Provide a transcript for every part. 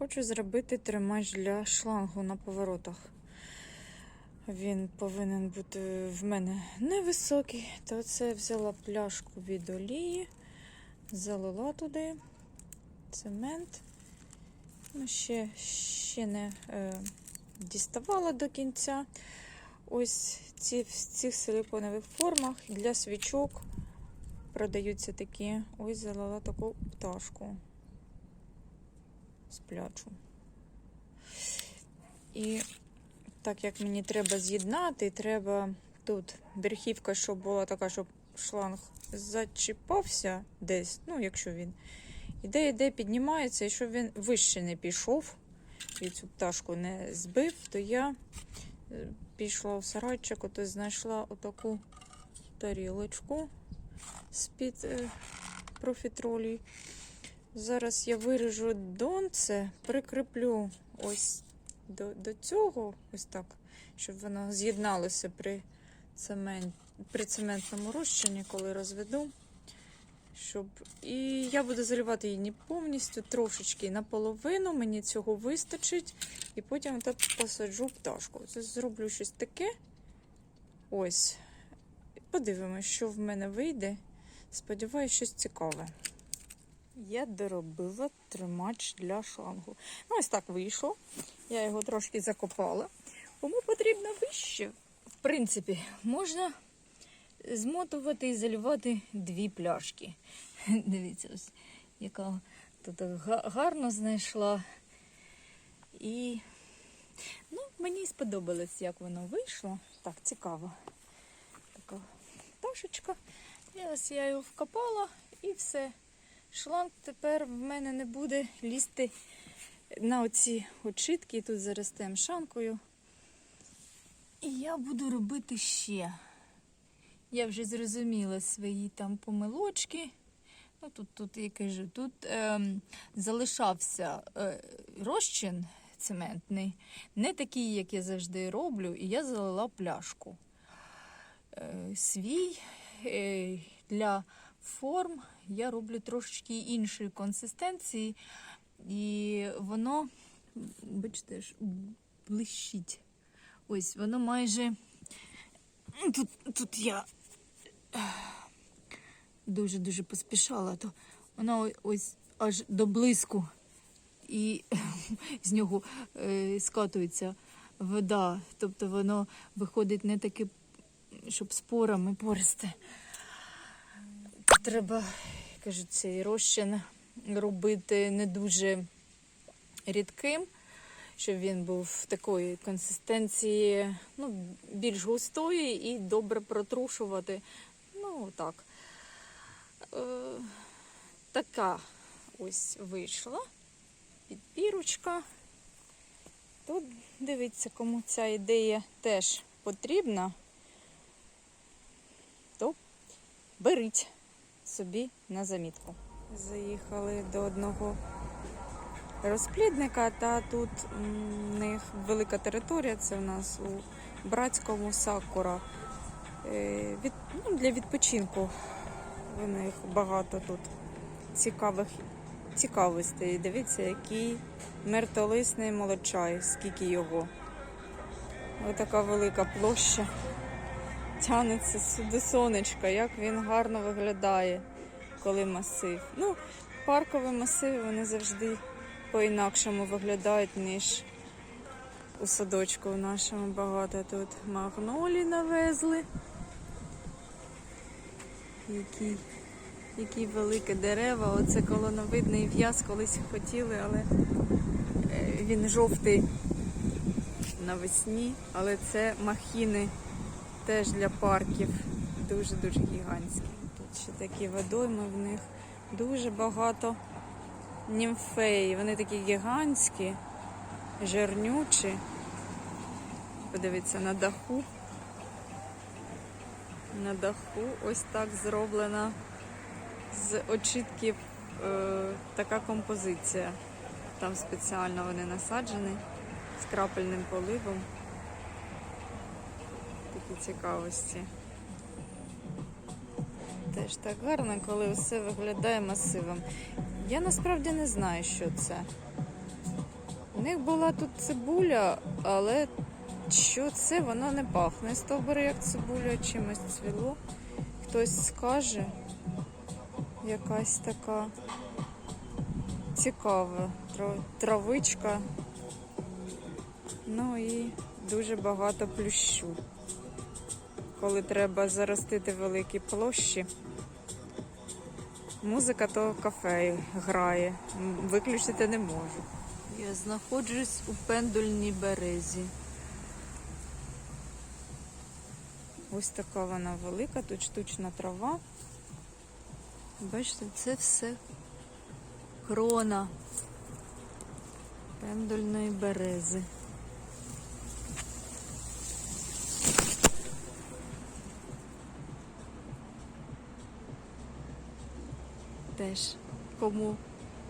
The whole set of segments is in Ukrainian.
Хочу зробити тримач для шлангу на поворотах. Він повинен бути в мене невисокий. То це взяла пляшку від олії, залила туди цемент. Ну, ще, ще не е, діставала до кінця. Ось ці, в цих силиконових формах для свічок продаються такі. Ось залила таку пташку з плячу. І так як мені треба з'єднати, треба тут верхівка, щоб була така, щоб шланг зачіпався десь, ну, якщо він іде, іде, піднімається, і щоб він вище не пішов і цю пташку не збив, то я е, пішла в сарайчик, ото знайшла отаку тарілочку з-під е, профітролі. Зараз я виріжу донце, прикріплю ось до, до цього, ось так, щоб воно з'єдналося при, цемент, при цементному розчині, коли розведу. Щоб... І я буду заливати її не повністю, трошечки наполовину, мені цього вистачить. І потім так посаджу пташку. Зроблю щось таке. Ось. Подивимось, що в мене вийде. Сподіваюсь, щось цікаве. Я доробила тримач для шлангу. Ну, ось так вийшло. Я його трошки закопала. Кому потрібно вище. В принципі, можна змотувати і заливати дві пляшки. Дивіться, ось яка тут гарно знайшла. І ну, мені сподобалось, як воно вийшло. Так, цікаво. Така пташечка. І ось я його вкопала і все. Шланг тепер в мене не буде лізти на оці очитки. Тут заростем шанкою. І я буду робити ще. Я вже зрозуміла свої там помилочки. Ну, тут, тут я кажу, тут ем, залишався е, розчин цементний, не такий, як я завжди роблю, і я залила пляшку. Е, свій е, для форм я роблю трошечки іншої консистенції, і воно, бачите, ж, блищить. Ось, воно майже. Тут, тут я дуже-дуже поспішала, то воно ось аж до блиску, і з нього е, скатується вода. Тобто воно виходить не таке, щоб спорами пористе. Треба, кажуть, цей розчин робити не дуже рідким, щоб він був такої консистенції, ну, більш густої і добре протрушувати. Ну, так. Е, така ось вийшла підпірочка. Тут дивіться, кому ця ідея теж потрібна, то беріть собі на замітку. Заїхали до одного розплідника, та тут в них велика територія, це в нас у братському сакура. Е, Від, ну, для відпочинку у них багато тут цікавих цікавостей. Дивіться, який мертолисний молочай, скільки його. Ось така велика площа. Тянеться сюди сонечка, як він гарно виглядає, коли масив. Ну, паркові масиви вони завжди по-інакшому виглядають, ніж у садочку в нашому багато тут магнолі навезли. Які, які великі дерева. Оце колоновидний в'яз колись хотіли, але е, він жовтий навесні, але це махіни теж для парків. Дуже-дуже гігантські. Тут ще такі водойми в них дуже багато німфеї. Вони такі гігантські, жирнючі. Подивіться на даху. На даху ось так зроблена з очитків е, така композиція. Там спеціально вони насаджені з крапельним поливом. Такі цікавості. Теж так гарно, коли все виглядає масивом. Я насправді не знаю, що це. У них була тут цибуля, але що це, воно не пахне стовбури, як цибуля, чимось цвіло. Хтось скаже, якась така цікава травичка. Ну і дуже багато плющу. Коли треба заростити великі площі. Музика то кафе грає. Виключити не можу. Я знаходжусь у пендульній березі. Ось така вона велика, тут штучна трава. Бачите, це все крона пендульної берези. Теж кому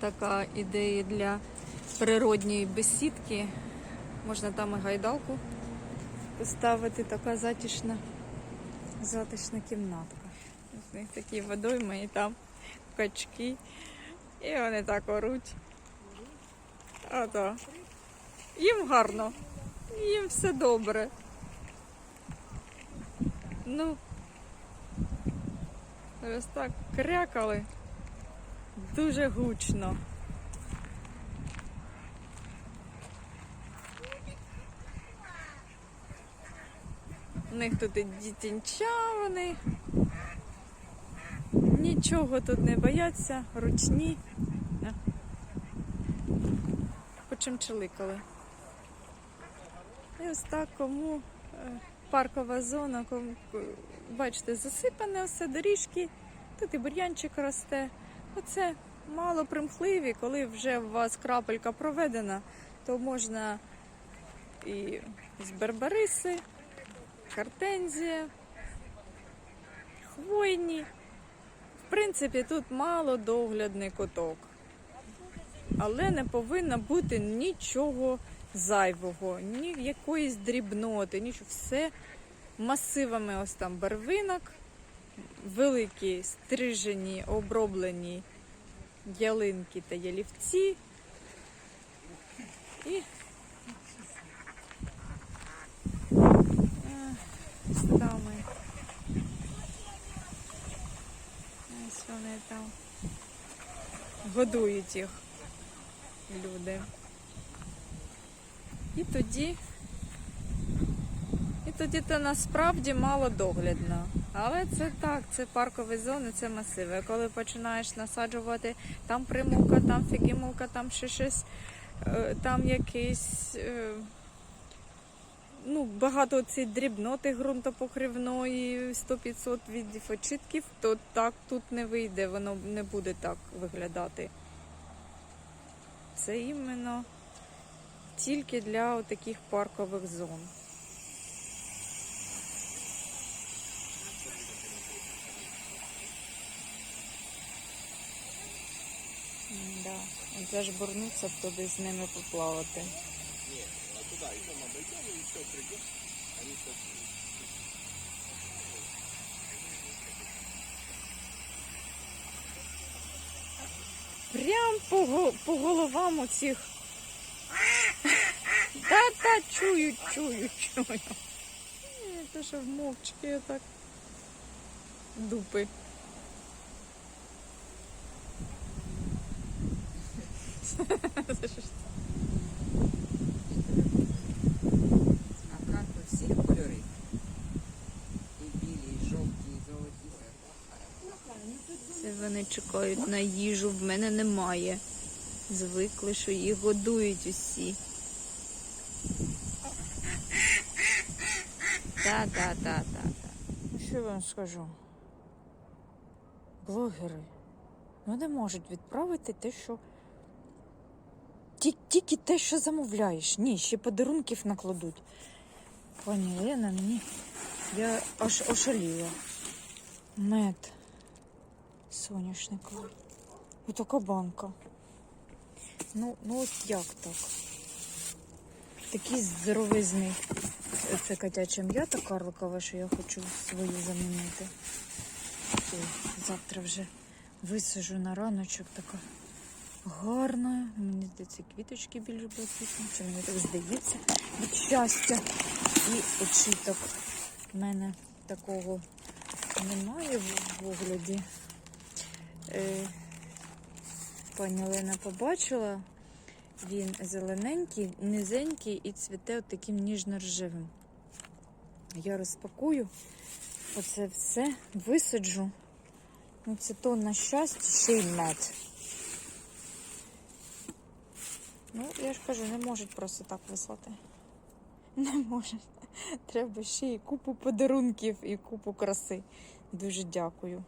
така ідея для природньої бесідки, можна там і гайдалку поставити, така затишна, затишна кімнатка. У них такі водойми і там качки. І вони так оруть. Ото. Їм гарно, їм все добре. Ну, ось так крякали. Дуже гучно. У них тут і дітінча вони. Нічого тут не бояться, ручні. А. Почимчиликали. І ось так кому е, паркова зона, кому, бачите, засипане все, доріжки, тут і бур'янчик росте. Оце мало примхливі, коли вже у вас крапелька проведена, то можна і з бербариси, гортензія, хвойні. В принципі, тут мало доглядний куток. Але не повинно бути нічого зайвого, ні якоїсь дрібноти, нічого. Все масивами ось там барвинок, великі стрижені, оброблені ялинки та ялівці. І саме. Ось вони там годують їх люди. І тоді, і тоді то насправді мало доглядно. Але це так, це паркові зони, це масиви. Коли починаєш насаджувати там примулка, там фігімулка, там ще щось, е, там якийсь. е, Ну, багато цієї дрібноти ґрунтопокривної, 100-500 видів очітків, то так тут не вийде, воно не буде так виглядати. Це іменно тільки для таких паркових зон. Да. Це ж бурнуться туди з ними поплавати. Ні, а туди, ідемо, дойде, і все прийде. Прям по, по головам у цих. Та-та, чую, чую, чую. Те, що в мовчки так. Дупи. Це що ж А карти всіх кольорів. І білі, і жовті, і золоті. Це вони чекають на їжу, в мене немає. Звикли, що їх годують усі. Та-та-та-та-та. Ну, Що я вам скажу? Блогери. Ну не можуть відправити те, що. Ті- Тільки те, що замовляєш. Ні, ще подарунків накладуть. Пані Лена, мені. Я аж ошаліла. Мед соняшниковий. Отака банка. Ну, ну от як так? Такий здоровизний. Це котяча м'ята карликова, що я хочу свою замінити. Ой, завтра вже висажу на раночок така гарна. Мені здається, квіточки більш блакитні, чи мені так здається від щастя. І очіток. У мене такого немає в вигляді. Е, пані Олена побачила. Він зелененький, низенький і цвіте от таким ніжно-ржевим. Я розпакую оце все, висаджу. Ну, це тонна щастя, ще й мед. Ну, я ж кажу, не можуть просто так вислати. Не можуть. Треба ще й купу подарунків і купу краси. Дуже дякую.